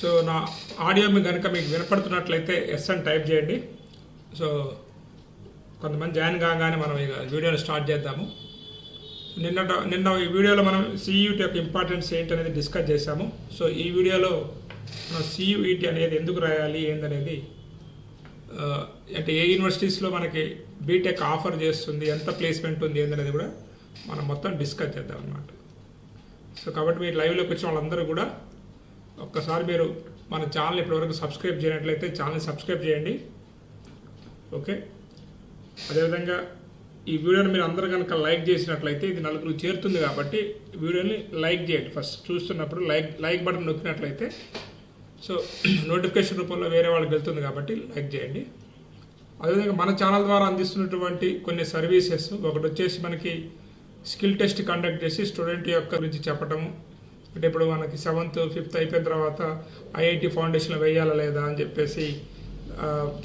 So నా audio మీ కనుక మీకు వినపడుతున్నట్లయితే ఎస్ అని టైప్ చేయండి. సో కొంతమంది జాయిన్ కాగానే మనం ఇక వీడియోని స్టార్ట్ చేద్దాము. నిన్న నిన్న ఈ వీడియోలో మనం సియూటీ యొక్క ఇంపార్టెన్స్ ఏంటి అనేది డిస్కస్ చేశాము. సో ఈ వీడియోలో మనం సియూఈటీ అనేది ఎందుకు రాయాలి ఏందనేది అంటే ఏ యూనివర్సిటీస్లో మనకి బీటెక్ ఆఫర్ చేస్తుంది ఎంత ప్లేస్మెంట్ ఉంది ఏందనేది కూడా మనం మొత్తం డిస్కస్ చేద్దాం అనమాట సో కాబట్టి మీరు లైవ్లోకి వచ్చిన వాళ్ళందరూ కూడా ఒక్కసారి మీరు మన ఛానల్ ఇప్పటివరకు సబ్స్క్రైబ్ చేయనట్లయితే ఛానల్ సబ్స్క్రైబ్ చేయండి. ఓకే? అదేవిధంగా ఈ వీడియోని మీరు అందరూ కనుక లైక్ చేసినట్లయితే ఇది నలుగురు చేరుతుంది కాబట్టి వీడియోని లైక్ చేయండి. ఫస్ట్ చూస్తున్నప్పుడు లైక్ లైక్ బటన్ నొక్కినట్లయితే సో నోటిఫికేషన్ రూపంలో వేరే వాళ్ళకి వెళ్తుంది కాబట్టి లైక్ చేయండి. అదేవిధంగా మన ఛానల్ ద్వారా అందిస్తున్నటువంటి కొన్ని సర్వీసెస్ ఒకటి వచ్చేసి మనకి స్కిల్ టెస్ట్ కండక్ట్ చేసి స్టూడెంట్ యొక్క గురించి చెప్పటము అంటే ఇప్పుడు మనకి సెవెంత్ ఫిఫ్త్ అయిపోయిన తర్వాత ఐఐటి ఫౌండేషన్లో వేయాలా లేదా అని చెప్పేసి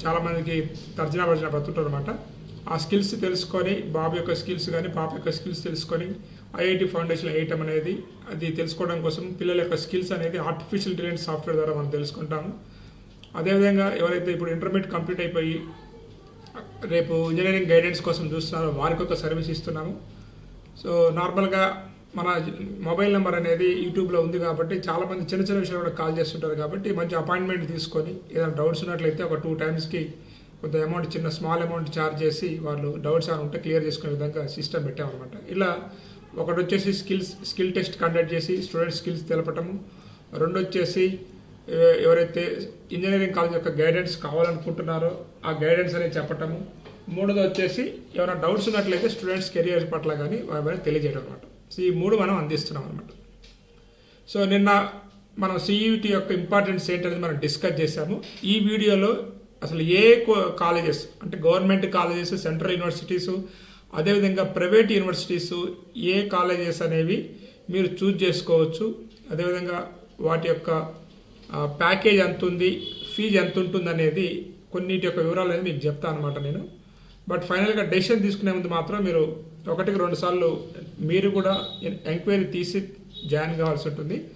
చాలామందికి తర్జనా భర్జన పడుతుంటారు అనమాట ఆ స్కిల్స్ తెలుసుకొని బాబు యొక్క స్కిల్స్ కానీ పాప యొక్క స్కిల్స్ తెలుసుకొని ఐఐటి ఫౌండేషన్లో వేయటం అనేది అది తెలుసుకోవడం కోసం పిల్లల యొక్క స్కిల్స్ అనేది ఆర్టిఫిషియల్ ఇంటెలిజెన్స్ సాఫ్ట్వేర్ ద్వారా మనం తెలుసుకుంటాము. అదేవిధంగా ఎవరైతే ఇప్పుడు ఇంటర్మీడియట్ కంప్లీట్ అయిపోయి రేపు ఇంజనీరింగ్ గైడెన్స్ కోసం చూస్తున్నారో వారికి ఒక సర్వీస్ ఇస్తున్నాము. సో నార్మల్గా మన మొబైల్ నెంబర్ అనేది యూట్యూబ్లో ఉంది కాబట్టి చాలామంది చిన్న చిన్న విషయాలు కూడా కాల్ చేస్తుంటారు కాబట్టి మంచి అపాయింట్మెంట్ తీసుకొని ఏదైనా డౌట్స్ ఉన్నట్లయితే ఒక టూ టైమ్స్కి కొంత అమౌంట్ చిన్న స్మాల్ అమౌంట్ ఛార్జ్ చేసి వాళ్ళు డౌట్స్ ఏమైనా ఉంటే క్లియర్ చేసుకునే విధంగా సిస్టమ్ పెట్టామన్నమాట. ఇలా ఒకటి వచ్చేసి స్కిల్స్ స్కిల్ టెస్ట్ కండక్ట్ చేసి స్టూడెంట్ స్కిల్స్ తెలపటము. రెండు వచ్చేసి ఎవరైతే ఇంజనీరింగ్ కాలేజ్ యొక్క గైడెన్స్ కావాలనుకుంటున్నారో ఆ గైడెన్స్ అనేది చెప్పటము. మూడోది వచ్చేసి ఏమైనా డౌట్స్ ఉన్నట్లయితే స్టూడెంట్స్ కెరియర్ పట్ల కానీ వారి తెలియజేయడం అనమాట సో ఈ మూడు మనం అందిస్తున్నాం అనమాట సో నిన్న మనం సిఈటి యొక్క ఇంపార్టెన్స్ ఏంటనేది మనం డిస్కస్ చేశాము. ఈ వీడియోలో అసలు ఏ కాలేజెస్ అంటే గవర్నమెంట్ కాలేజెస్ సెంట్రల్ యూనివర్సిటీస్ అదేవిధంగా ప్రైవేట్ యూనివర్సిటీస్ ఏ కాలేజెస్ అనేవి మీరు చూజ్ చేసుకోవచ్చు. అదేవిధంగా వాటి యొక్క ప్యాకేజ్ ఎంత ఉంది ఫీజు ఎంత ఉంటుంది అనేది కొన్నిటి యొక్క వివరాలు అనేది మీకు చెప్తాను అనమాట నేను. బట్ ఫైనల్గా డెసిషన్ తీసుకునే ముందు మాత్రం మీరు ఒకటికి రెండు సార్లు మీరు కూడా ఎంక్వైరీ తీసి జాయిన్ కావాల్సి ఉంటుంది.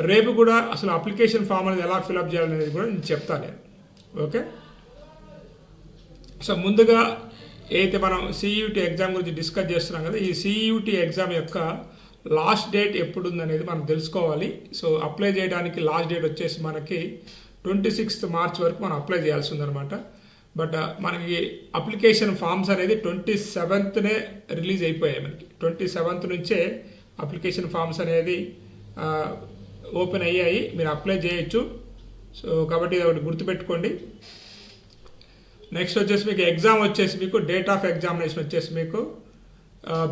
రేపు కూడా అసలు అప్లికేషన్ ఫామ్ అనేది ఎలా ఫిలప్ చేయాలనేది కూడా నేను చెప్తాను నేను. ఓకే? సో ముందుగా ఏదైతే మనం సిఈయూటీ ఎగ్జామ్ గురించి డిస్కస్ చేస్తున్నాం కదా ఈ సిఈయూటీ ఎగ్జామ్ యొక్క లాస్ట్ డేట్ ఎప్పుడు ఉందనేది మనం తెలుసుకోవాలి. సో అప్లై చేయడానికి లాస్ట్ డేట్ వచ్చేసి మనకి ట్వంటీ సిక్స్త్ మార్చ్ వరకు మనం అప్లై చేయాల్సి ఉందన్నమాట. బట్ మనకి అప్లికేషన్ ఫామ్స్ అనేది ట్వంటీ సెవెంత్నే రిలీజ్ అయిపోయాయి మనకి. ట్వంటీ సెవెంత్ నుంచే అప్లికేషన్ ఫామ్స్ అనేది ఓపెన్ అయ్యాయి. మీరు అప్లై చేయొచ్చు. సో కాబట్టి ఇది ఒకటి గుర్తుపెట్టుకోండి. నెక్స్ట్ వచ్చేసి మీకు ఎగ్జామ్ వచ్చేసి మీకు డేట్ ఆఫ్ ఎగ్జామినేషన్ వచ్చేసి మీకు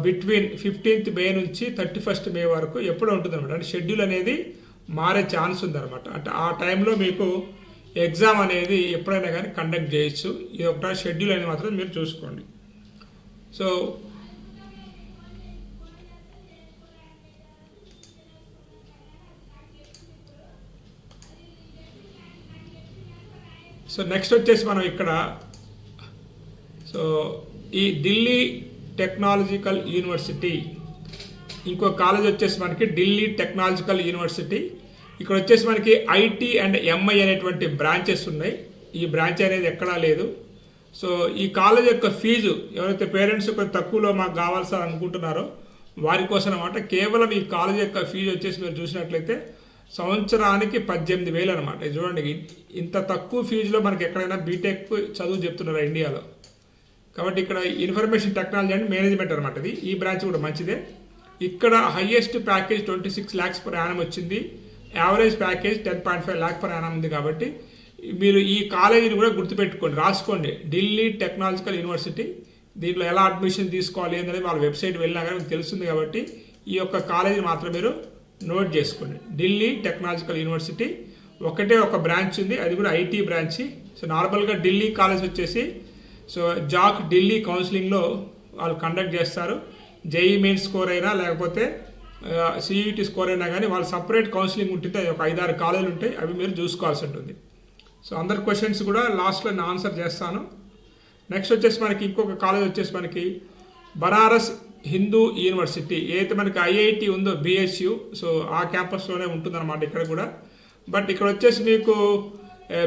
బిట్వీన్ ఫిఫ్టీన్త్ మే నుంచి థర్టీ ఫస్ట్ మే వరకు ఎప్పుడు ఉంటుంది అనమాట అంటే షెడ్యూల్ అనేది మారే ఛాన్స్ ఉందన్నమాట. అంటే ఆ టైంలో మీకు ఎగ్జామ్ అనేది ఎప్పుడైనా కానీ కండక్ట్ చేయొచ్చు. ఇది ఒక షెడ్యూల్ అనేది మాత్రం మీరు చూసుకోండి. సో సో నెక్స్ట్ వచ్చేసి మనం ఇక్కడ సో ఈ ఢిల్లీ టెక్నాలజికల్ యూనివర్సిటీ ఇంకో కాలేజ్ వచ్చేసి మనకి ఢిల్లీ టెక్నాలజికల్ యూనివర్సిటీ ఇక్కడ వచ్చేసి మనకి ఐటీ అండ్ ఎంఐ అనేటువంటి బ్రాంచెస్ ఉన్నాయి. ఈ బ్రాంచ్ అనేది ఎక్కడా లేదు. సో ఈ కాలేజ్ యొక్క ఫీజు ఎవరైతే పేరెంట్స్ కొంచెం తక్కువలో మాకు కావాల్సి అనుకుంటున్నారో వారి కోసం అనమాట కేవలం ఈ కాలేజ్ యొక్క ఫీజు వచ్చేసి మీరు చూసినట్లయితే సంవత్సరానికి పద్దెనిమిది వేలు అనమాట ఇది చూడండి ఇంత తక్కువ ఫీజులో మనకి ఎక్కడైనా బీటెక్ చదువు చెప్తున్నారు ఇండియాలో. కాబట్టి ఇక్కడ ఇన్ఫర్మేషన్ టెక్నాలజీ అండ్ మేనేజ్మెంట్ అనమాట ఇది. ఈ బ్రాంచ్ కూడా మంచిదే. ఇక్కడ highest package twenty six lakhs per annum వచ్చింది. Average package ten point five lakh per annum ఉంది కాబట్టి మీరు ఈ కాలేజీని కూడా గుర్తుపెట్టుకోండి రాసుకోండి. ఢిల్లీ టెక్నాలజికల్ యూనివర్సిటీ దీంట్లో ఎలా అడ్మిషన్ తీసుకోవాలి అనేది వాళ్ళ వెబ్సైట్ వెళ్ళినా కానీ మీకు తెలుస్తుంది కాబట్టి ఈ యొక్క కాలేజీని మాత్రం మీరు నోట్ చేసుకోండి. ఢిల్లీ టెక్నాలజికల్ యూనివర్సిటీ ఒకటే ఒక బ్రాంచ్ ఉంది అది కూడా ఐటీ బ్రాంచ్ సో నార్మల్గా ఢిల్లీ కాలేజ్ వచ్చేసి సో జాక్ ఢిల్లీ కౌన్సిలింగ్లో వాళ్ళు కండక్ట్ చేస్తారు. జేఈ మెయిన్ స్కోర్ అయినా లేకపోతే సిఈటి స్కోర్ అయినా కానీ వాళ్ళు సపరేట్ కౌన్సిలింగ్ ఉంటుంది ఒక ఐదారు కాలేజీలు ఉంటాయి అవి మీరు చూసుకోవాల్సి ఉంటుంది. సో అందరి క్వశ్చన్స్ కూడా లాస్ట్లో నేను ఆన్సర్ చేస్తాను. నెక్స్ట్ వచ్చేసి మనకి ఇంకొక కాలేజ్ వచ్చేసి మనకి బనారస్ హిందూ యూనివర్సిటీ ఏదైతే మనకి ఐఐటి ఉందో బిహెచ్యు సో ఆ క్యాంపస్లోనే ఉంటుందన్నమాట ఇక్కడ కూడా. బట్ ఇక్కడ వచ్చేసి మీకు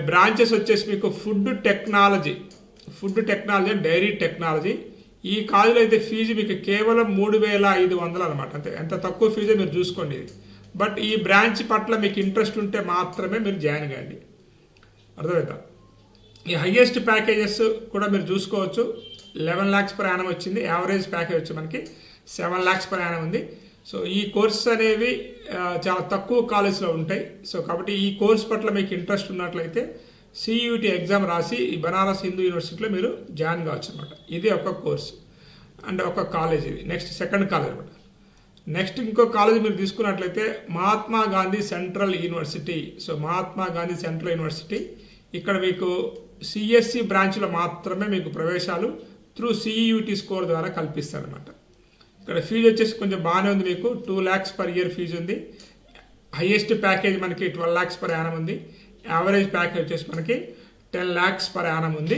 బ్రాంచెస్ వచ్చేసి మీకు food technology food technology dairy technology ఈ కాలేజీలో అయితే ఫీజు మీకు కేవలం మూడు వేల ఐదు వందలు అనమాట అంతే. ఎంత తక్కువ ఫీజే మీరు చూసుకోండి. ఇది బట్ ఈ బ్రాంచ్ పట్ల మీకు ఇంట్రెస్ట్ ఉంటే మాత్రమే మీరు జాయిన్ కాండి. అర్థమవుతా ఈ హయ్యెస్ట్ ప్యాకేజెస్ కూడా మీరు చూసుకోవచ్చు. లెవెన్ ల్యాక్స్ పర్ యానం వచ్చింది. యావరేజ్ ప్యాకేజ్ వచ్చి మనకి సెవెన్ ల్యాక్స్ పర్ యానం ఉంది. సో ఈ కోర్సెస్ అనేవి చాలా తక్కువ కాలేజ్లో ఉంటాయి. సో కాబట్టి ఈ కోర్స్ పట్ల మీకు ఇంట్రెస్ట్ ఉన్నట్లయితే సియూటీ ఎగ్జామ్ రాసి ఈ బనారస్ హిందూ యూనివర్సిటీలో మీరు జాయిన్ కావచ్చు అనమాట ఇది ఒక కోర్సు. అండ్ ఒక కాలేజ్ ఇది. నెక్స్ట్ సెకండ్ కాలేజ్ అనమాట నెక్స్ట్ ఇంకో కాలేజ్ మీరు తీసుకున్నట్లయితే Mahatma Gandhi central university. So Mahatma Gandhi central university. ఇక్కడ మీకు సిఎస్సి బ్రాంచ్లో మాత్రమే మీకు ప్రవేశాలు త్రూ సిఈయూటీ స్కోర్ ద్వారా కల్పిస్తారనమాట ఇక్కడ ఫీజు వచ్చేసి కొంచెం బాగానే ఉంది మీకు. Two lakhs per year fee ఉంది. హయ్యెస్ట్ ప్యాకేజ్ మనకి ట్వెల్వ్ ల్యాక్స్ పర్ యానం ఉంది. యావరేజ్ ప్యాకేజ్ వచ్చేసి మనకి టెన్ ల్యాక్స్ పర్ యానం ఉంది.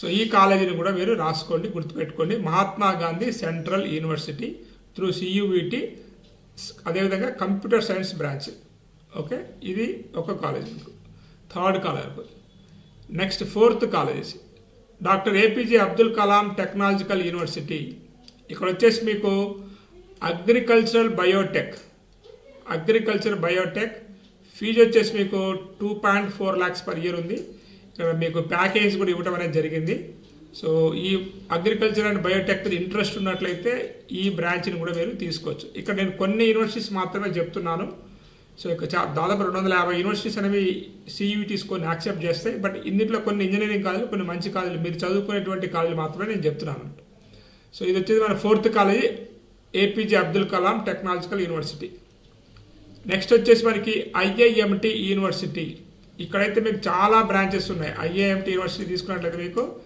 సో ఈ కాలేజీని కూడా మీరు రాసుకోండి గుర్తుపెట్టుకోండి. Mahatma Gandhi central university through CUET అదేవిధంగా కంప్యూటర్ సైన్స్ బ్రాంచ్ ఓకే ఇది ఒక కాలేజ్ మీకు. Third college next fourth college doctor APJ Abdul Kalam technological university ఇక్కడ వచ్చేసి మీకు agricultural biotech agriculture biotech fee వచ్చేసి మీకు two point four lakhs per year ఉంది. ఇక్కడ మీకు ప్యాకేజ్ కూడా ఇవ్వడం అనేది జరిగింది. సో ఈ అగ్రికల్చర్ అండ్ బయోటెక్ మీద ఇంట్రెస్ట్ ఉన్నట్లయితే ఈ బ్రాంచ్ని కూడా మీరు తీసుకోవచ్చు. ఇక్కడ నేను కొన్ని యూనివర్సిటీస్ మాత్రమే చెప్తున్నాను. సో ఇక చా దాదాపు రెండు వందల యాభై యూనివర్సిటీస్ అనేవి సియూటీస్ కొన్ని యాక్సెప్ట్ చేస్తాయి. బట్ ఇందులో కొన్ని ఇంజనీరింగ్ కాలేజీలు కొన్ని మంచి కాలేజీలు మీరు చదువుకునేటువంటి కాలేజీలు మాత్రమే నేను చెప్తున్నాను. సో ఇది వచ్చేది మన fourth college APJ Abdul Kalam technological university next వచ్చేసి మనకి ఐఐఎంటి యూనివర్సిటీ ఇక్కడైతే మీకు చాలా బ్రాంచెస్ ఉన్నాయి. ఐఐఎంటి యూనివర్సిటీ తీసుకున్నట్లయితే మీకు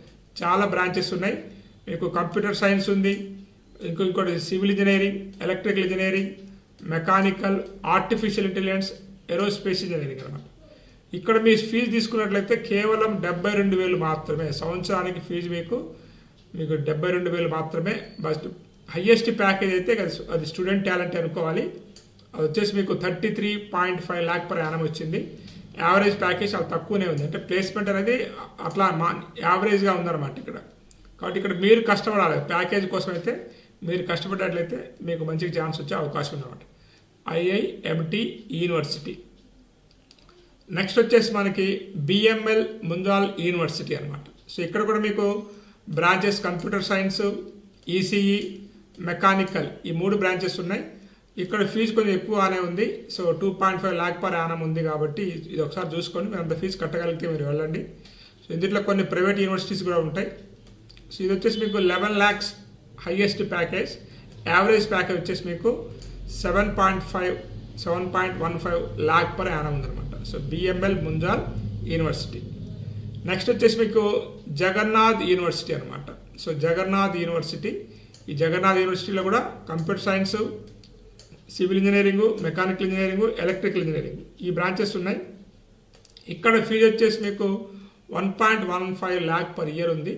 చాలా బ్రాంచెస్ ఉన్నాయి. మీకు కంప్యూటర్ సైన్స్ ఉంది. ఇంకో ఇంకోటి civil engineering electrical engineering mechanical artificial intelligence aerospace engineering అనమాట ఇక్కడ మీ ఫీజు తీసుకున్నట్లయితే కేవలం డెబ్బై రెండు వేలు మాత్రమే. సంవత్సరానికి ఫీజు మీకు మీకు డెబ్బై రెండు వేలు మాత్రమే. బస్ట్ హయ్యెస్ట్ ప్యాకేజ్ అయితే అది- స్టూడెంట్ టాలెంట్ అనుకోవాలి. వచ్చేసి మీకు thirty three point five lakh per annum వచ్చింది. యావరేజ్ ప్యాకేజ్ చాలా తక్కువనే ఉంది. అంటే ప్లేస్మెంట్ అనేది అట్లా మా యావరేజ్గా ఉందన్నమాట ఇక్కడ. కాబట్టి ఇక్కడ మీరు కష్టపడాలి. ప్యాకేజ్ కోసం అయితే మీరు కష్టపడ్డట్లయితే మీకు మంచి ఛాన్స్ వచ్చే అవకాశం ఉందన్నమాట. ఐఐఎంటి యూనివర్సిటీ నెక్స్ట్ వచ్చేసి మనకి బిఎంఎల్ ముంజాల్ యూనివర్సిటీ అనమాట సో ఇక్కడ కూడా మీకు branches computer science ECE mechanical ఈ మూడు బ్రాంచెస్ ఉన్నాయి. ఇక్కడ ఫీజు కొంచెం ఎక్కువనే ఉంది. So two point five lakh per annum ఉంది కాబట్టి ఇది ఒకసారి చూసుకొని మీరు అంత ఫీజు కట్టగలిగితే మీరు వెళ్ళండి. సో ఇందులో కొన్ని ప్రైవేట్ యూనివర్సిటీస్ కూడా ఉంటాయి. సో ఇది వచ్చేసి మీకు eleven lakhs highest package average package వచ్చేసి మీకు seven point five seven point one five lakh per annum ఉందన్నమాట. So BML Munjal university next వచ్చేసి మీకు జగన్నాథ్ యూనివర్సిటీ అనమాట సో జగన్నాథ్ యూనివర్సిటీ ఈ జగన్నాథ్ యూనివర్సిటీలో కూడా computer science civil engineering mechanical engineering electrical engineering. ఈ బ్రాంచెస్ ఉన్నాయి. ఇక్కడ ఫీజు వచ్చేసి మీకు one point one five lakh per year ఉంది.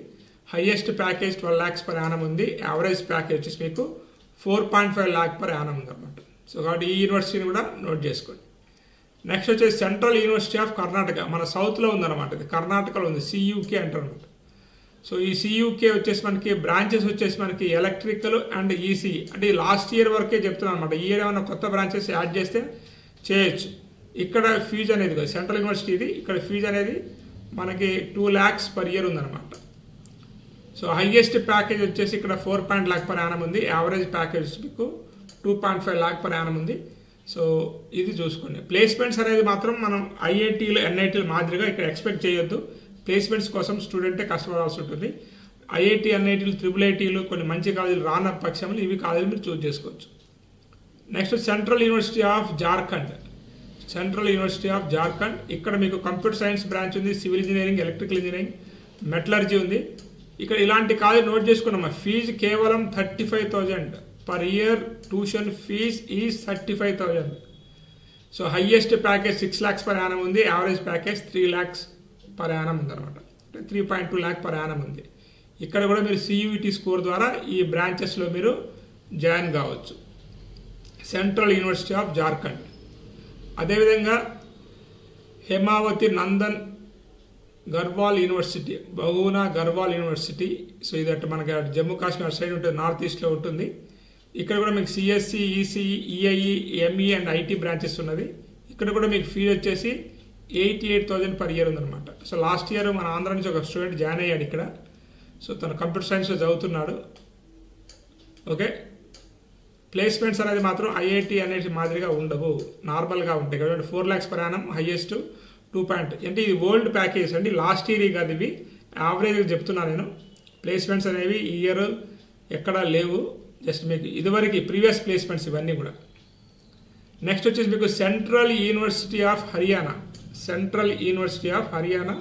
Highest package twelve lakhs per annum ఉంది. యావరేజ్ ప్యాకేజ్ వచ్చేసి మీకు four point five lakh per annum ఉంది అనమాట సో కాబట్టి ఈ యూనివర్సిటీని కూడా నోట్ చేసుకోండి. నెక్స్ట్ వచ్చేసి సెంట్రల్ యూనివర్సిటీ ఆఫ్ కర్ణాటక. మన సౌత్లో ఉందన్నమాట ఇది. కర్ణాటకలో ఉంది. సియూకే అంటారు. అనమాట సో ఈ సియూకే వచ్చేసి మనకి బ్రాంచెస్ వచ్చేసి మనకి ఎలక్ట్రికల్ అండ్ ఈసీ అంటే లాస్ట్ ఇయర్ వరకే చెప్తున్నాను అనమాట ఈ ఇయర్ ఏమైనా కొత్త బ్రాంచెస్ యాడ్ చేస్తే చేయొచ్చు. ఇక్కడ ఫీజు అనేది కాదు. సెంట్రల్ యూనివర్సిటీ ఇది. ఇక్కడ ఫీజు అనేది మనకి టూ ల్యాక్స్ పర్ ఇయర్ ఉందన్నమాట. సో హైయెస్ట్ ప్యాకేజ్ వచ్చేసి ఇక్కడ four point lakh per annum ఉంది. యావరేజ్ ప్యాకేజ్ మీకు two point five lakh per annum ఉంది. సో ఇది చూసుకోండి. ప్లేస్మెంట్స్ అనేది మాత్రం మనం ఐఐటీలు ఎన్ఐటీలు మాదిరిగా ఇక్కడ ఎక్స్పెక్ట్ చేయొద్దు. ప్లేస్మెంట్స్ కోసం స్టూడెంటే కష్టపడాల్సి ఉంటుంది. ఐఐటి ఎన్ఐటీలు త్రిబుల్ ఐటీలు కొన్ని మంచి కాలేజీలు రాన పక్షంలో ఇవి కాలేజీలు మీరు చూస్ చేసుకోవచ్చు. Next central university of Jharkhand. Central university of Jharkhand. ఇక్కడ మీకు కంప్యూటర్ సైన్స్ బ్రాంచ్ ఉంది civil engineering electrical engineering metallurgy ఉంది. ఇక్కడ ఇలాంటి కాలేజ్ నోట్ చేసుకున్నాం ఫీజు కేవలం thirty five thousand. Per year tuition fee is thirty five thousand. So highest package six lakhs per annum ఉంది average package three lakhs per annum ఉంది అంటే three point two lakh per annum ఉంది. ఇక్కడ కూడా మీరు CUET score ద్వారా ఈ బ్రాంచెస్లో మీరు జాయిన్ కావచ్చు. సెంట్రల్ యూనివర్సిటీ ఆఫ్ జార్ఖండ్ అదేవిధంగా Hemavati Nandan Garhwal university Bahuna Garhwal university so ఇది అటు మనకి జమ్మూ కాశ్మీర్ సైడ్ ఉంటుంది నార్త్ ఈస్ట్లో ఉంటుంది. ఇక్కడ కూడా మీకు CSE EC EIE ME and IT branches ఉన్నది. ఇక్కడ కూడా మీకు ఫీజ్ వచ్చేసి eighty eight thousand per year ఉందన్నమాట. సో లాస్ట్ ఇయర్ మన ఆంధ్ర నుంచి ఒక స్టూడెంట్ జాయిన్ అయ్యాడు ఇక్కడ. సో తను కంప్యూటర్ సైన్స్లో చదువుతున్నాడు. ఓకే? ప్లేస్మెంట్స్ అనేది మాత్రం ఐఐటి అనేది మాదిరిగా ఉండవు. నార్మల్గా ఉంటాయి. కాబట్టి four lakhs per annum highest two point అంటే ఇది ఓల్డ్ ప్యాకేజ్ అండి. లాస్ట్ ఇయర్ కాదు ఇవి. యావరేజ్గా చెప్తున్నాను నేను. ప్లేస్మెంట్స్ అనేవి ఈ ఇయర్ ఎక్కడా లేవు. జస్ట్ మీకు ఇదివరకు ప్రీవియస్ ప్లేస్మెంట్స్ ఇవన్నీ కూడా. నెక్స్ట్ వచ్చేసి మీకు central university of Haryana central university of Haryana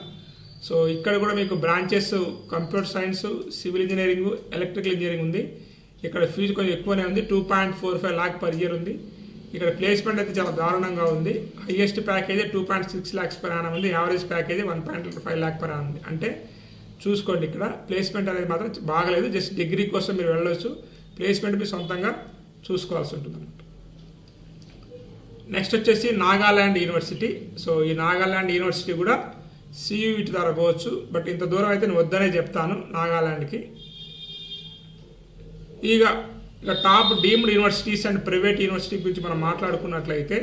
so ఇక్కడ కూడా మీకు branches computer science civil engineering electrical engineering ఉంది. ఇక్కడ ఫీజు కొంచెం ఎక్కువనే ఉంది. Two point four five lakh per year ఉంది. ఇక్కడ ప్లేస్మెంట్ అయితే చాలా దారుణంగా ఉంది. Highest package two point six lakhs per annum ఉంది. Average package one point five lakh per annum ఉంది. అంటే చూసుకోండి ఇక్కడ. ప్లేస్మెంట్ అనేది మాత్రం బాగలేదు. జస్ట్ డిగ్రీ కోసం మీరు వెళ్ళవచ్చు ప్లేస్మెంట్ మీరు సొంతంగా చూసుకోవాల్సి ఉంటుంది నెక్స్ట్ వచ్చేసి నాగాల్యాండ్ యూనివర్సిటీ. సో ఈ నాగాల్యాండ్ యూనివర్సిటీ కూడా సియూఈటి ద్వారా పోవచ్చు. బట్ ఇంత దూరం అయితే నేను వద్దనే చెప్తాను నాగాల్యాండ్కి ఇక ఇక top deemed universities and private university గురించి మనం మాట్లాడుకున్నట్లయితే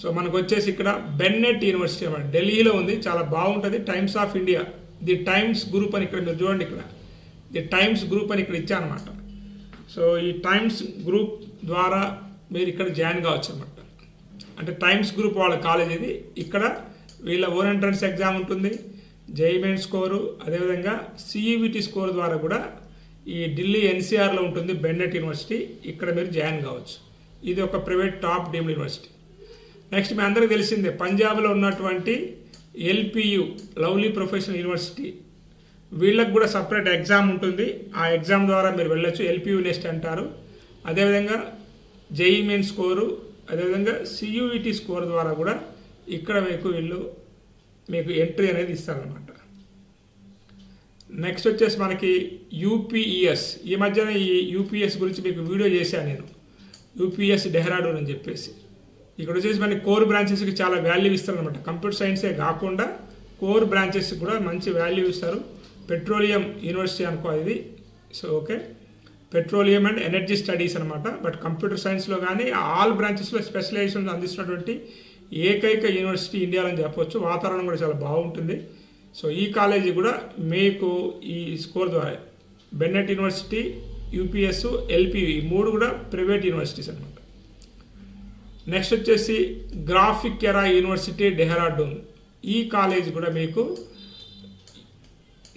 సో మనకు వచ్చేసి ఇక్కడ బెన్నెట్ యూనివర్సిటీ అన్నమాట. ఢిల్లీలో ఉంది చాలా బాగుంటుంది. Times of India the Times group అని ఇక్కడ మీరు చూడండి ఇక్కడ. ది టైమ్స్ గ్రూప్ అని ఇక్కడ ఇచ్చానమాట సో ఈ టైమ్స్ గ్రూప్ ద్వారా మీరు ఇక్కడ జాయిన్ కావచ్చు అనమాట అంటే టైమ్స్ గ్రూప్ వాళ్ళ కాలేజ్ ఇది. ఇక్కడ వీళ్ళ ఓన్ ఎంట్రన్స్ ఎగ్జామ్ ఉంటుంది. జైమెన్ స్కోరు అదేవిధంగా సిఈవిటి స్కోర్ ద్వారా కూడా ఈ ఢిల్లీ ఎన్సీఆర్లో ఉంటుంది బెన్నెట్ యూనివర్సిటీ ఇక్కడ మీరు జాయిన్ కావచ్చు. ఇది ఒక private top deemed university next మీ అందరికీ తెలిసిందే పంజాబ్లో ఉన్నటువంటి ఎల్పియు లవ్లీ ప్రొఫెషనల్ యూనివర్సిటీ వీళ్ళకు కూడా సపరేట్ ఎగ్జామ్ ఉంటుంది. ఆ ఎగ్జామ్ ద్వారా మీరు వెళ్ళొచ్చు. ఎల్పియు నెస్ట్ అంటారు. అదేవిధంగా జేఈ మెయిన్ స్కోరు అదేవిధంగా సియూఈటి స్కోర్ ద్వారా కూడా ఇక్కడ మీకు వీళ్ళు మీకు ఎంట్రీ అనేది ఇస్తారనమాట నెక్స్ట్ వచ్చేసి మనకి యూపీఈఎస్ ఈ మధ్యన ఈ యూపీఎస్ గురించి మీకు వీడియో చేశాను నేను. యూపీఎస్ డెహ్రాడూన్ అని చెప్పేసి. ఇక్కడ వచ్చేసి మనకి కోర్ బ్రాంచెస్కి చాలా వాల్యూ ఇస్తారు అనమాట కంప్యూటర్ సైన్సే కాకుండా కోర్ బ్రాంచెస్ కూడా మంచి వాల్యూ ఇస్తారు. పెట్రోలియం యూనివర్సిటీ అనుకో ఇది. So okay petroleum and energy studies అనమాట బట్ కంప్యూటర్ సైన్స్లో కానీ ఆల్ బ్రాంచెస్లో స్పెషలైజేషన్ అందిస్తున్నటువంటి ఏకైక యూనివర్సిటీ ఇండియాలో అని చెప్పవచ్చు వాతావరణం కూడా చాలా బాగుంటుంది. సో ఈ కాలేజీ కూడా మీకు ఈ స్కోర్ ద్వారా బెన్నెట్ యూనివర్సిటీ యూపీఎస్ ఎల్పి ఈ మూడు కూడా ప్రైవేట్ యూనివర్సిటీస్ అనమాట నెక్స్ట్ వచ్చేసి గ్రాఫిక్ ఎరా యూనివర్సిటీ డెహ్రాడూన్. ఈ కాలేజ్ కూడా మీకు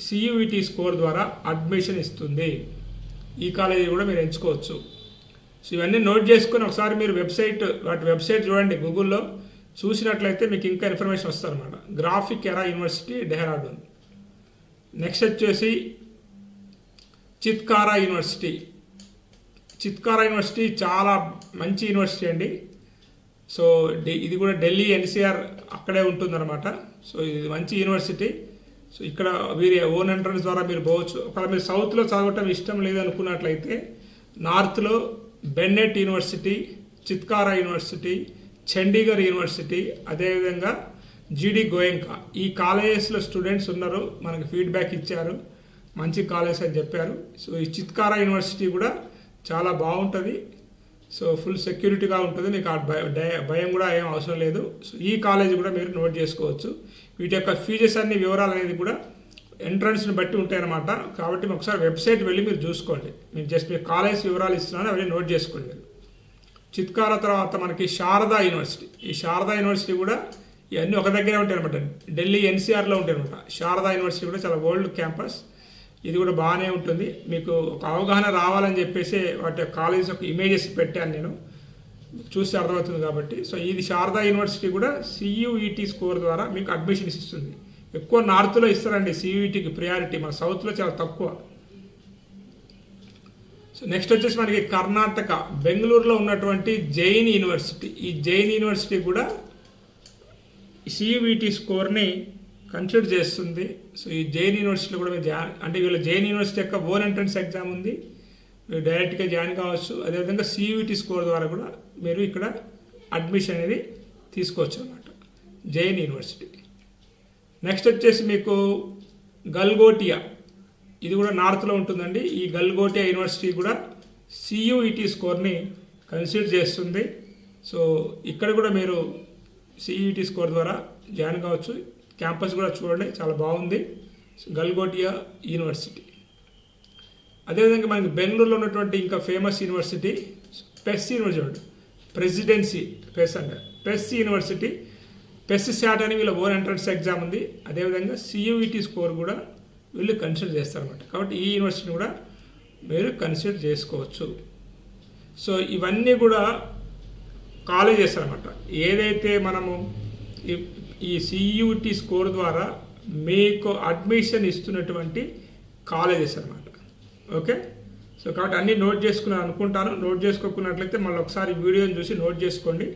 సియూఈటి స్కోర్ ద్వారా అడ్మిషన్ ఇస్తుంది. ఈ కాలేజీ కూడా మీరు ఎంచుకోవచ్చు. సో ఇవన్నీ నోట్ చేసుకొని ఒకసారి మీరు వెబ్సైట్ వాటి వెబ్సైట్ చూడండి గూగుల్లో. చూసినట్లయితే మీకు ఇంకా ఇన్ఫర్మేషన్ వస్తుంది అనమాట graphic era university Dehradun. Next వచ్చేసి చిత్కారా యూనివర్సిటీ. చిత్కారా యూనివర్సిటీ చాలా మంచి యూనివర్సిటీ అండి. సో ఇది కూడా ఢిల్లీ ఎన్సీఆర్ అక్కడే ఉంటుందన్నమాట. సో ఇది మంచి యూనివర్సిటీ. సో ఇక్కడ వీరి ఓన్ ఎంట్రన్స్ ద్వారా మీరు పోవచ్చు. ఒకవేళ మీరు సౌత్లో చదవటం ఇష్టం లేదనుకున్నట్లయితే నార్త్లో Bennett university Chitkara university Chandigarh university అదేవిధంగా జీడి గోయంకా ఈ కాలేజెస్లో స్టూడెంట్స్ ఉన్నారు మనకు ఫీడ్బ్యాక్ ఇచ్చారు మంచి కాలేజ్ అని చెప్పారు. సో ఈ చిత్కారా యూనివర్సిటీ కూడా చాలా బాగుంటుంది. సో ఫుల్ సెక్యూరిటీగా ఉంటుంది. మీకు ఆ భయ- భయం కూడా ఏం అవసరం లేదు. సో ఈ కాలేజ్ కూడా మీరు నోట్ చేసుకోవచ్చు. వీటి యొక్క ఫీజెస్ అన్ని వివరాలు అనేది కూడా ఎంట్రన్స్ని బట్టి ఉంటాయన్నమాట. కాబట్టి ఒకసారి వెబ్సైట్ వెళ్ళి మీరు చూసుకోండి. మీరు జస్ట్ మీరు కాలేజ్ వివరాలు ఇస్తున్నాను అవన్నీ నోట్ చేసుకోండి మీరు. చిత్కాల తర్వాత మనకి శారదా యూనివర్సిటీ. ఈ శారదా యూనివర్సిటీ కూడా ఇవన్నీ ఒక దగ్గరే ఉంటాయి అనమాట ఢిల్లీ ఎన్సీఆర్లో ఉంటాయి అనమాట శారదా యూనివర్సిటీ కూడా చాలా ఓల్డ్ క్యాంపస్ ఇది కూడా బాగానే ఉంటుంది. మీకు ఒక అవగాహన రావాలని చెప్పేసి వాటి కాలేజ్ యొక్క ఇమేజెస్ పెట్టాను నేను. చూస్తే అర్థమవుతుంది కాబట్టి. సో ఇది శారదా యూనివర్సిటీ కూడా సియూఈటీ స్కోర్ ద్వారా మీకు అడ్మిషన్స్ ఇస్తుంది. ఎక్కువ నార్త్లో ఇస్తారండి సియూఈటీకి ప్రియారిటీ మన సౌత్లో చాలా తక్కువ. సో నెక్స్ట్ వచ్చేసి మనకి కర్ణాటక. బెంగళూరులో ఉన్నటువంటి జైన్ యూనివర్సిటీ. ఈ జైన్ యూనివర్సిటీ కూడా సియూఈటీ స్కోర్ని కన్సిడర్ చేస్తుంది. సో ఈ జైన్ యూనివర్సిటీలో కూడా మీరు జాయిన్ అంటే వీళ్ళ జైన్ యూనివర్సిటీ యొక్క ఓన్ ఎంట్రన్స్ ఎగ్జామ్ ఉంది. మీరు డైరెక్ట్గా జాయిన్ కావచ్చు. అదేవిధంగా సియూఈటీ స్కోర్ ద్వారా కూడా మీరు ఇక్కడ అడ్మిషన్ అనేది తీసుకోవచ్చు అనమాట జైన్ యూనివర్సిటీ నెక్స్ట్ వచ్చేసి మీకు గల్గోటియా ఇది కూడా నార్త్లో ఉంటుందండి. ఈ గల్గోటియా యూనివర్సిటీ కూడా సియుఈటీ స్కోర్ని కన్సిడర్ చేస్తుంది. సో ఇక్కడ కూడా మీరు సిఈటీ స్కోర్ ద్వారా జాయిన్ కావచ్చు. క్యాంపస్ కూడా చూడండి చాలా బాగుంది. గల్గోటియా యూనివర్సిటీ అదేవిధంగా మనకి బెంగళూరులో ఉన్నటువంటి ఇంకా famous university PES university presidency PES అంటే పెస్ యూనివర్సిటీ పెస్ శాట్ అని వీళ్ళ ఓన్ ఎంట్రన్స్ ఎగ్జామ్ ఉంది. అదేవిధంగా సియూఈటీ స్కోర్ కూడా వీళ్ళు కన్సిడర్ చేస్తారనమాట కాబట్టి ఈ యూనివర్సిటీని కూడా మీరు కన్సిడర్ చేసుకోవచ్చు. సో ఇవన్నీ కూడా కాలేజెస్ అనమాట ఏదైతే మనము ఈ- ఈ స్కోర్ ద్వారా మీకు అడ్మిషన్ ఇస్తున్నటువంటి కాలేజెస్ అనమాట ఓకే? సో కాబట్టి అన్నీ నోట్ చేసుకున్నాను అనుకుంటాను. నోట్ చేసుకోకున్నట్లయితే మళ్ళీ ఒకసారి వీడియోని చూసి నోట్ చేసుకోండి.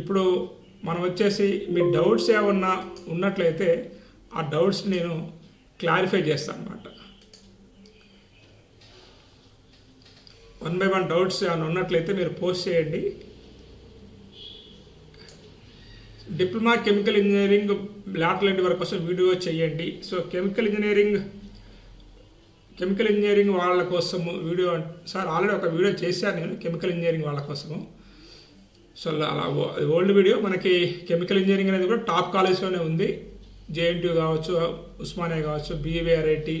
ఇప్పుడు మనం వచ్చేసి మీ డౌట్స్ ఏమన్నా ఉన్నట్లయితే ఆ డౌట్స్ నేను క్లారిఫై చేస్తాను అనమాట వన్ బై వన్ డౌట్స్ ఏమైనా ఉన్నట్లయితే మీరు పోస్ట్ చేయండి. డిప్లొమా కెమికల్ ఇంజనీరింగ్ లాటలెంట్ వరకు కోసం వీడియో చేయండి. So chemical engineering chemical engineering వాళ్ళ కోసము వీడియో సార్ ఆల్రెడీ ఒక వీడియో చేశాను నేను కెమికల్ ఇంజనీరింగ్ వాళ్ళ కోసము. సో అలా ఓల్డ్ వీడియో. మనకి కెమికల్ ఇంజనీరింగ్ అనేది కూడా టాప్ కాలేజ్లోనే ఉంది. జేఎన్టీ కావచ్చు ఉస్మానియా కావచ్చు బీవీఆర్ఐటి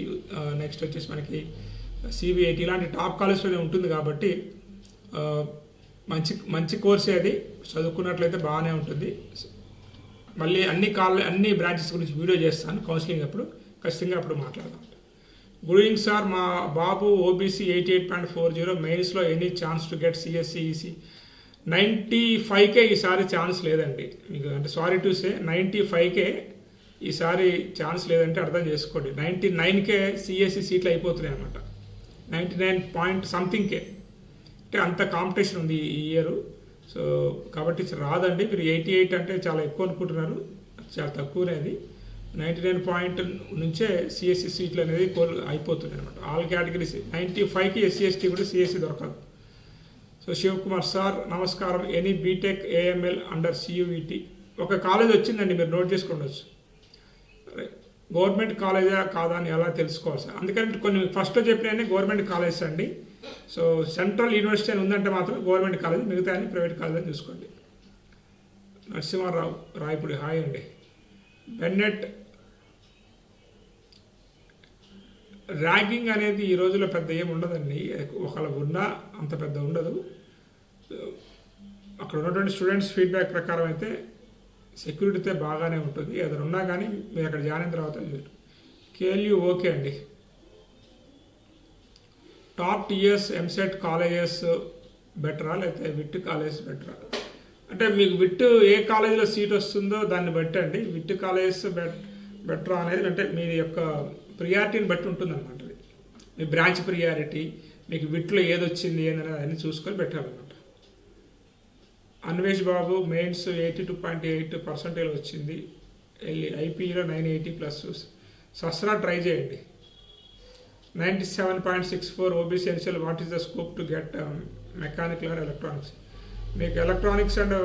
నెక్స్ట్ వచ్చేసి మనకి సిబిఐటి ఇలాంటి టాప్ కాలేజ్లోనే ఉంటుంది కాబట్టి మంచి మంచి కోర్సే అది. చదువుకున్నట్లయితే బాగానే ఉంటుంది. మళ్ళీ అన్ని కాలే అన్ని బ్రాంచెస్ గురించి వీడియో చేస్తాను కౌన్సిలింగ్ అప్పుడు. ఖచ్చితంగా అప్పుడు మాట్లాడదాం. గుడ్ సార్ మా బాబు OBC eighty eight point four zero మెయిన్స్లో any chance to get సిఎస్సిఈసి ninety ఫైవ్కే ఈసారి ఛాన్స్ లేదండి. మీకు అంటే సారీ టు సే నైంటీ ఫైవ్కే ఈసారి ఛాన్స్ లేదంటే అర్థం చేసుకోండి. నైంటీ నైన్కే సిఎస్సి సీట్లు అయిపోతున్నాయి అనమాట నైంటీ నైన్ పాయింట్ సంథింగ్కే అంటే అంత కాంపిటీషన్ ఉంది ఈ ఇయర్ సో కాబట్టి రాదండి. మీరు ఎయిటీ ఎయిట్ అంటే చాలా ఎక్కువ అనుకుంటున్నారు. చాలా తక్కువనేది నైంటీ నైన్ పాయింట్ నుంచే సిఎస్సి సీట్లు అనేది కోల్ అయిపోతున్నాయి అనమాట ఆల్ కేటగిరీస్ నైంటీ ఫైవ్కి ఎస్సీ ఎస్టీ కూడా సిఎస్సి దొరకదు. సో శివకుమార్ సార్ నమస్కారం. Any BTech AML under CUET ఒక కాలేజ్ వచ్చిందండి మీరు నోట్ చేసుకోండొచ్చు. గవర్నమెంట్ కాలేజా కాదా అని ఎలా తెలుసుకోవాలి సార్? అందుకని కొన్ని ఫస్ట్ చెప్పిన గవర్నమెంట్ కాలేజెస్ అండి. సో సెంట్రల్ యూనివర్సిటీ అని ఉందంటే మాత్రం గవర్నమెంట్ కాలేజ్ మిగతా అని ప్రైవేట్ కాలేజ్ అని చూసుకోండి. నరసింహారావు రాయపూడి హాయ్ అండి. బెన్నెట్ ర్యాగింగ్ అనేది ఈ రోజుల్లో పెద్ద ఏమి ఉండదండి. ఒకవేళ ఉన్నా అంత పెద్ద ఉండదు. అక్కడ ఉన్నటువంటి స్టూడెంట్స్ ఫీడ్బ్యాక్ ప్రకారం అయితే సెక్యూరిటీతో బాగానే ఉంటుంది. ఏదైనా ఉన్నా కానీ మీరు అక్కడ జాయిన్ అయిన తర్వాత కేఎల్యూ ఓకే అండి. టాప్ టీఎస్ ఎంసెట్ కాలేజెస్ బెటరా లేకపోతే విట్ కాలేజెస్ బెటరా? అంటే మీకు విట్ ఏ కాలేజీలో సీట్ వస్తుందో దాన్ని బట్టి అండి. విట్ కాలేజెస్ బెటర్ బెటరా అనేది అంటే మీ యొక్క ప్రియారిటీని బట్టి ఉంటుందన్నమాట అది. మీ బ్రాంచ్ ప్రియారిటీ మీకు విట్లో ఏది వచ్చింది అన్ని చూసుకొని పెట్టాలన్నమాట. Anvesh Babu mains eighty two point eight percentage వచ్చింది. వెళ్ళి ఐపీలో nine eighty plus. SASTRA try చేయండి. Ninety seven point six four OBC NCL what is the scope to get mechanical or electronics? మీకు ఎలక్ట్రానిక్స్ అండ్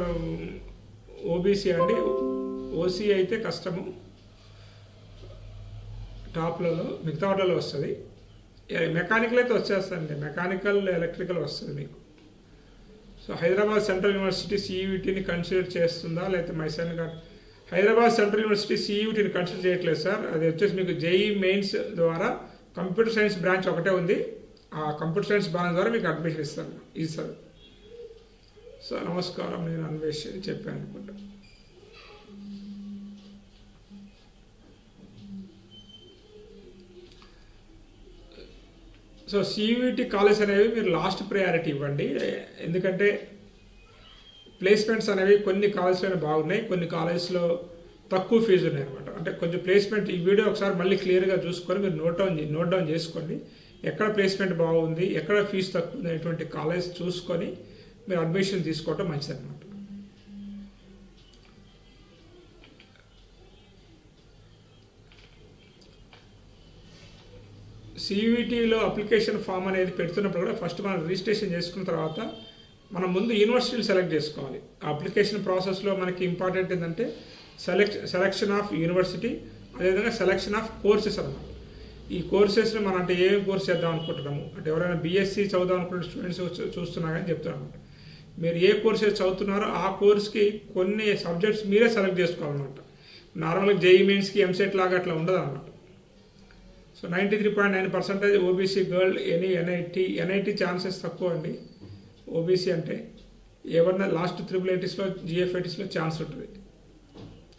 ఓబీసీ అండి. OC అయితే కష్టము. టాప్లలో మిగతా వాటిలో వస్తుంది. మెకానికల్ అయితే వచ్చేస్తుంది మెకానికల్ ఎలక్ట్రికల్ వస్తుంది మీకు. సో హైదరాబాద్ సెంట్రల్ యూనివర్సిటీ సిఈవిటీని కన్సిడర్ చేస్తుందా? లేకపోతే మైసన్ గారు హైదరాబాద్ సెంట్రల్ యూనివర్సిటీ సిఈవిటీని కన్సిడర్ చేయట్లేదు సార్. అది వచ్చేసి మీకు జేఈ మెయిన్స్ ద్వారా కంప్యూటర్ సైన్స్ బ్రాంచ్ ఒకటే ఉంది. ఆ కంప్యూటర్ సైన్స్ బ్రాంచ్ ద్వారా మీకు అడ్మిషన్ ఇస్తాను. ఇస్తారు సో నమస్కారం. నేను అన్వేష్ అని చెప్పాను అనుకుంటా. సో సీవీటీ కాలేజ్ అనేవి మీరు లాస్ట్ ప్రయారిటీ ఇవ్వండి. ఎందుకంటే ప్లేస్మెంట్స్ అనేవి కొన్ని కాలేజ్లోనే బాగున్నాయి కొన్ని కాలేజ్లో తక్కువ ఫీజు ఉన్నాయి అనమాట అంటే కొంచెం ప్లేస్మెంట్ ఈ వీడియో ఒకసారి మళ్ళీ క్లియర్గా చూసుకొని మీరు నోట్ డౌన్ నోట్ డౌన్ చేసుకోండి. ఎక్కడ ప్లేస్మెంట్ బాగుంది ఎక్కడ ఫీజు తక్కువ ఉన్నటువంటి కాలేజ్ చూసుకొని మీరు అడ్మిషన్ తీసుకోవటం మంచిది అనమాట సివిటీలో అప్లికేషన్ ఫామ్ అనేది పెడుతున్నప్పుడు కూడా ఫస్ట్ మనం రిజిస్ట్రేషన్ చేసుకున్న తర్వాత మనం ముందు యూనివర్సిటీలు సెలెక్ట్ చేసుకోవాలి. ఆ అప్లికేషన్ ప్రాసెస్లో మనకి ఇంపార్టెంట్ ఏంటంటే సెలెక్ట్ సెలెక్షన్ ఆఫ్ యూనివర్సిటీ అదేవిధంగా సెలెక్షన్ ఆఫ్ కోర్సెస్ అనమాట ఈ కోర్సెస్ని మనం అంటే ఏ కోర్స్ చేద్దాం అనుకుంటున్నాము? అంటే ఎవరైనా బీఎస్సీ చదువుదాం అనుకుంటే స్టూడెంట్స్ చూస్తున్నా కానీ చెప్తున్నాను అనమాట మీరు ఏ కోర్సెస్ చదువుతున్నారో ఆ కోర్స్కి కొన్ని సబ్జెక్ట్స్ మీరే సెలెక్ట్ చేసుకోవాలన్నమాట. నార్మల్గా జేఈ మెయిన్స్కి ఎంసెట్ లాగా అట్లా ఉండదు అనమాట so ninety three point nine percentage OBC girl any NIT NIT chances తక్కువ అండి. ఓబీసీ అంటే ఎవరన్నా లాస్ట్ త్రిబుల్ ఎయిటీస్లో జిఎఫ్ఐటీస్లో ఛాన్స్ ఉంటుంది.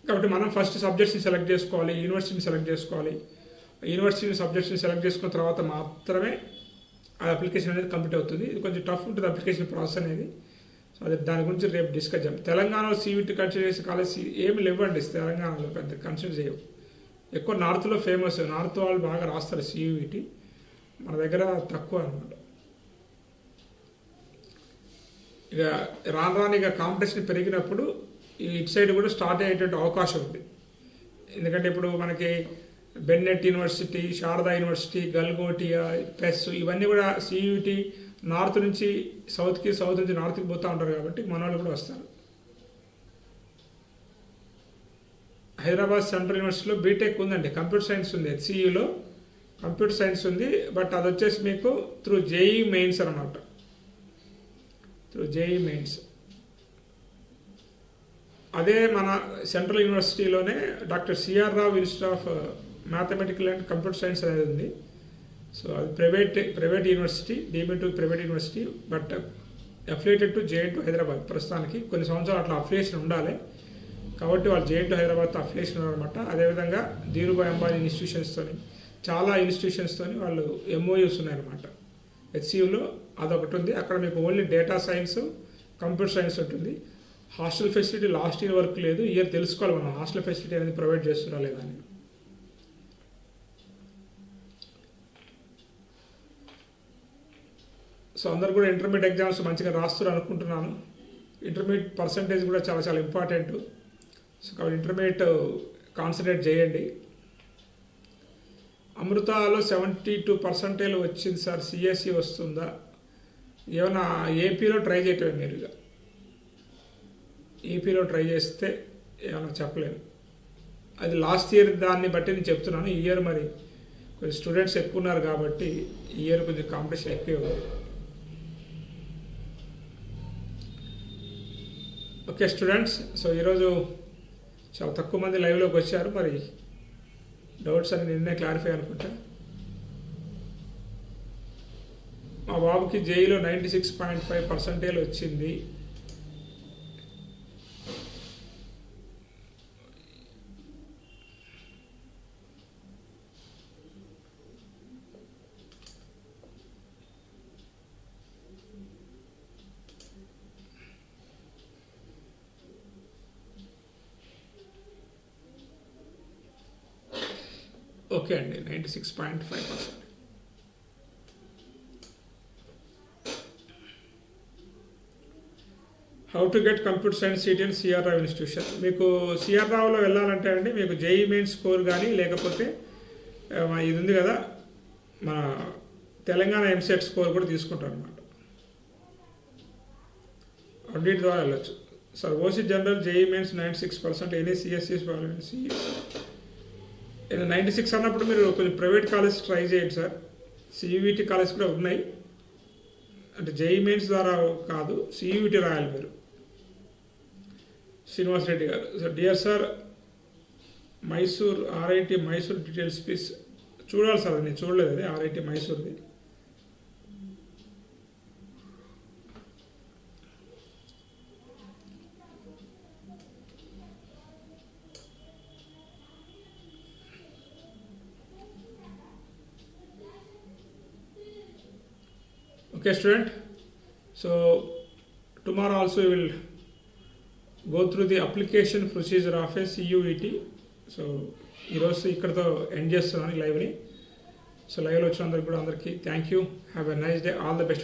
కాబట్టి మనం ఫస్ట్ సబ్జెక్ట్స్ని సెలెక్ట్ చేసుకోవాలి యూనివర్సిటీని సెలెక్ట్ చేసుకోవాలి. యూనివర్సిటీ సబ్జెక్ట్స్ని సెలెక్ట్ చేసుకున్న తర్వాత మాత్రమే ఆ అప్లికేషన్ అనేది కంప్లీట్ అవుతుంది. ఇది కొంచెం టఫ్ ఉంటుంది అప్లికేషన్ ప్రాసెస్ అనేది. సో అది దాని గురించి రేపు డిస్కస్ చేద్దాం. తెలంగాణలో సీవిటీ కన్సిడర్ చేసే కాలేజ్ ఏమి లేవండి తెలంగాణలో పెద్ద కన్సిడర్ చేయవు. ఎక్కువ నార్త్లో ఫేమస్ నార్త్ వాళ్ళు బాగా రాస్తారు సీవీటీ మన దగ్గర తక్కువ అనమాట ఇక రాను రాను ఇక కాంపిటీషన్ పెరిగినప్పుడు ఈ ఇటు సైడ్ కూడా స్టార్ట్ అయ్యేటువంటి అవకాశం ఉంది. ఎందుకంటే ఇప్పుడు మనకి Bennett university Sharda university Galgotia PES ఇవన్నీ కూడా సియూటి నార్త్ నుంచి సౌత్కి సౌత్ నుంచి నార్త్కి పోతూ ఉంటారు కాబట్టి మన వాళ్ళు కూడా వస్తారు. హైదరాబాద్ సెంట్రల్ యూనివర్సిటీలో బీటెక్ ఉందండి. కంప్యూటర్ సైన్స్ ఉంది హెచ్సియులో కంప్యూటర్ సైన్స్ ఉంది. బట్ అది వచ్చేసి మీకు త్రూ జేఈ మెయిన్స్ అనమాట త్రూ జేఈ మెయిన్స్ అదే మన central యూనివర్సిటీలోనే doctor CR Rao institute of mathematical and computer science అనేది ఉంది. సో అది private private university deemed to private university but affiliated to JNTU Hyderabad ప్రస్తుతానికి. కొన్ని సంవత్సరాలు అట్లా అఫిలియేషన్ ఉండాలి. కాబట్టి వాళ్ళు జేఎన్టీ హైదరాబాద్ అఫిలియేషన్ అనమాట అదేవిధంగా ధీరుభాయ్ అంబానీ ఇన్స్టిట్యూషన్స్తో చాలా ఇన్స్టిట్యూషన్స్తోని వాళ్ళు ఎంఓయూస్ ఉన్నాయన్నమాట. హెచ్సియులో అదొకటి ఉంది. అక్కడ మీకు only data science computer science ఉంటుంది. హాస్టల్ ఫెసిలిటీ లాస్ట్ ఇయర్ వరకు లేదు. ఇయర్ తెలుసుకోవాలి మనం. హాస్టల్ ఫెసిలిటీ అనేది ప్రొవైడ్ చేస్తున్నా లేదా అని. సో అందరు కూడా ఇంటర్మీడియట్ ఎగ్జామ్స్ మంచిగా రాస్తారు అనుకుంటున్నాను. ఇంటర్మీడియట్ పర్సంటేజ్ కూడా చాలా చాలా ఇంపార్టెంట్ సో కాబట్టి ఇంటర్మీడియట్ కాన్సన్ట్రేట్ చేయండి అమృతాలో సెవెంటీ టూ పర్సెంటేజ్ వచ్చింది సార్ సిఎస్సి వస్తుందా? ఏమైనా ఏపీలో ట్రై చేయటమే మీరు ఇక. ఏపీలో ట్రై చేస్తే ఏమైనా చెప్పలేను అది లాస్ట్ ఇయర్ దాన్ని బట్టి నేను చెప్తున్నాను ఈ ఇయర్ మరి కొంచెం స్టూడెంట్స్ ఎక్కువ ఉన్నారు కాబట్టి ఈ ఇయర్ కొంచెం కాంపిటీషన్ ఎక్కువ ఓకే స్టూడెంట్స్ సో ఈరోజు చాలా తక్కువ మంది లైవ్లోకి వచ్చారు. మరి డౌట్స్ అని నిన్నే క్లారిఫై అనుకుంటా. మా బాబుకి జేఈలో ninety six point five percentage వచ్చింది. ఓకే అండి ninety six point five percent how to get computer science seat in CR Rao institution మీకు సిఆర్ రావులో వెళ్ళాలంటే అండి మీకు జేఈ మెయిన్ స్కోర్ కానీ లేకపోతే ఇది ఉంది కదా మన తెలంగాణ ఎంసెట్ స్కోర్ కూడా తీసుకుంటారు అనమాట అప్డేట్ ద్వారా వెళ్ళొచ్చు. Sir OC general JEE mains ninety six percent any CSE CS ninety six అన్నప్పుడు మీరు కొంచెం ప్రైవేట్ కాలేజ్ ట్రై చేయండి సార్. సిఈవిటి కాలేజ్ కూడా ఉన్నాయి. అంటే జేఈ మెయిన్స్ ద్వారా కాదు సిఈవిటి రాయాలి మీరు. శ్రీనివాస్ రెడ్డి గారు. Sir dear sir Mysore RIT Mysore details please చూడాలి సార్ అది నేను చూడలేదు అది ఆర్ఐటి మైసూర్ది Okay, student. So tomorrow also we will go through the application procedure of a CUET. So ఈరోజు ఇక్కడతో ఎండ్ చేస్తున్నాను లైవ్ని సో లైవ్లో వచ్చిన అందరికి కూడా అందరికీ thank you have a nice day all the best